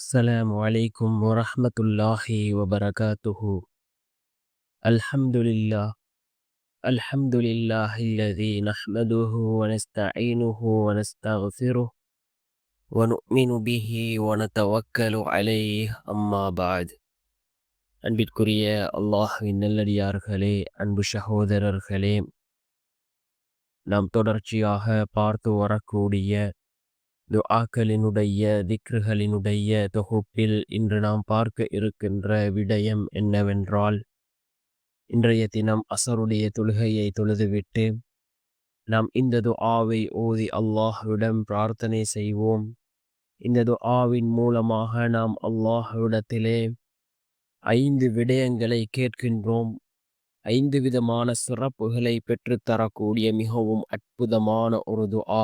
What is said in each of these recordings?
السلام عليكم ورحمة الله وبركاته الحمد لله الحمد لله الذي نحمده ونستعينه ونستغفره ونؤمن به ونتوكل عليه أما بعد அன்பிற்குரிய அல்லாஹ்வின் நல்லடியார்களே அன்பு சகோதரர்களே நாம் தொடர்ச்சியாக பார்த்து வரக்கூடிய துஆக்களினுடைய திக்ருகளினுடைய தொகுப்பில் இன்று நாம் பார்க்க இருக்கின்ற விடயம் என்னவென்றால் இன்றைய தினம் அசருடைய தொழுகையை தொழுதுவிட்டு நாம் இந்த துஆவை ஓதி அல்லாஹ்விடம் பிரார்த்தனை செய்வோம். இந்த துஆவின் மூலமாக நாம் அல்லாஹ்விடத்திலே ஐந்து விடயங்களை கேட்கின்றோம். ஐந்து விதமான சிறப்புகளை பெற்றுத்தரக்கூடிய மிகவும் அற்புதமான ஒரு துஆ.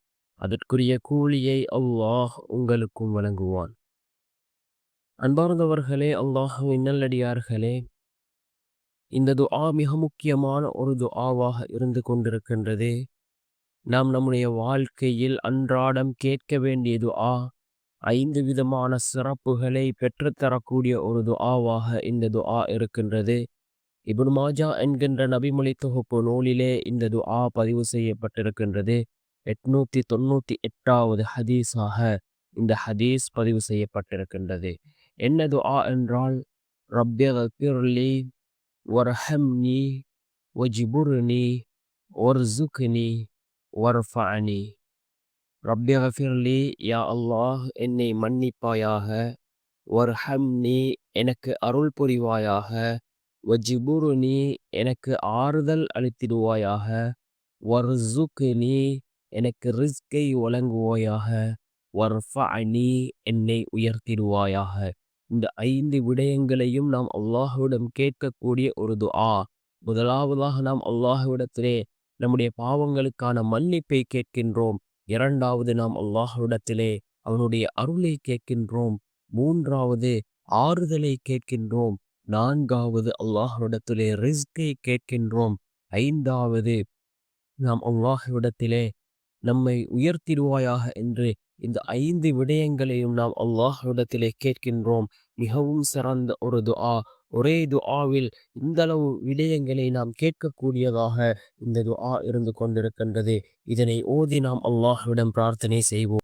அதற்குரிய கூலியை அல்லாஹ் உங்களுக்கும் வழங்குவான். அன்பார்ந்தவர்களே அல்லாஹுவின் நல்லடியார்களே இந்த துஆ மிக முக்கியமான ஒரு துஆவாக இருந்து கொண்டிருக்கின்றது. நாம் நம்முடைய வாழ்க்கையில் அன்றாடம் கேட்க வேண்டிய துஆ ஐந்து விதமான சிறப்புகளை பெற்றுத்தரக்கூடிய ஒரு துஆவாக இந்த துஆ இருக்கின்றது. இபுன் மாஜா என்கின்ற நபிமொழி தொகுப்பு நூலிலே இந்த துஆ பதிவு செய்யப்பட்டிருக்கின்றது. எட்நூத்தி தொண்ணூத்தி எட்டாவது ஹதீஸாக இந்த ஹதீஸ் பதிவு செய்யப்பட்டிருக்கின்றது. என்னது ஆ என்றால் ரப்பியர்லி வர்ஹம்னி ஒரு ஒர்சுக்னி ஒர்ஃபானி ரப்பியகஃபிர்லி யா அல்லாஹ் என்னை மன்னிப்பாயாக. வர்ஹம்னி எனக்கு அருள் புரிவாயாக வஜிபுருனி எனக்கு ஆறுதல் அளித்திடுவாயாக. வர்சுக்னி எனக்கு ரிஸ்கை வழங்குவாயாக வர்ஃபஅனி என்னை உயர்த்திடுவாயாக. இந்த ஐந்து விடயங்களையும் நாம் அல்லாஹுவிடம் கேட்கக்கூடிய ஒரு துஆ. முதலாவதாக நாம் அல்லாஹுவிடத்திலே நம்முடைய பாவங்களுக்கான மன்னிப்பை கேட்கின்றோம். இரண்டாவது நாம் அல்லாஹுவிடத்திலே அவனுடைய அருளை கேட்கின்றோம். மூன்றாவது ஆறுதலை கேட்கின்றோம். நான்காவது அல்லாஹுவிடத்திலே ரிஸ்கை கேட்கின்றோம். ஐந்தாவது நாம் அல்லாஹுவிடத்திலே நம்மை உயர்த்திடுவாயாக என்று இந்த ஐந்து விடயங்களையும் நாம் அல்லாஹ்விடத்திலே கேட்கின்றோம். மிகவும் சிறந்த ஒரு துஆ. ஒரே துஆவில் இந்த அளவு விடயங்களை நாம் கேட்கக்கூடியதாக இந்த துஆ இருந்து கொண்டிருக்கின்றது. இதனை ஓதி நாம் அல்லாஹ்விடம் பிரார்த்தனை செய்வோம்.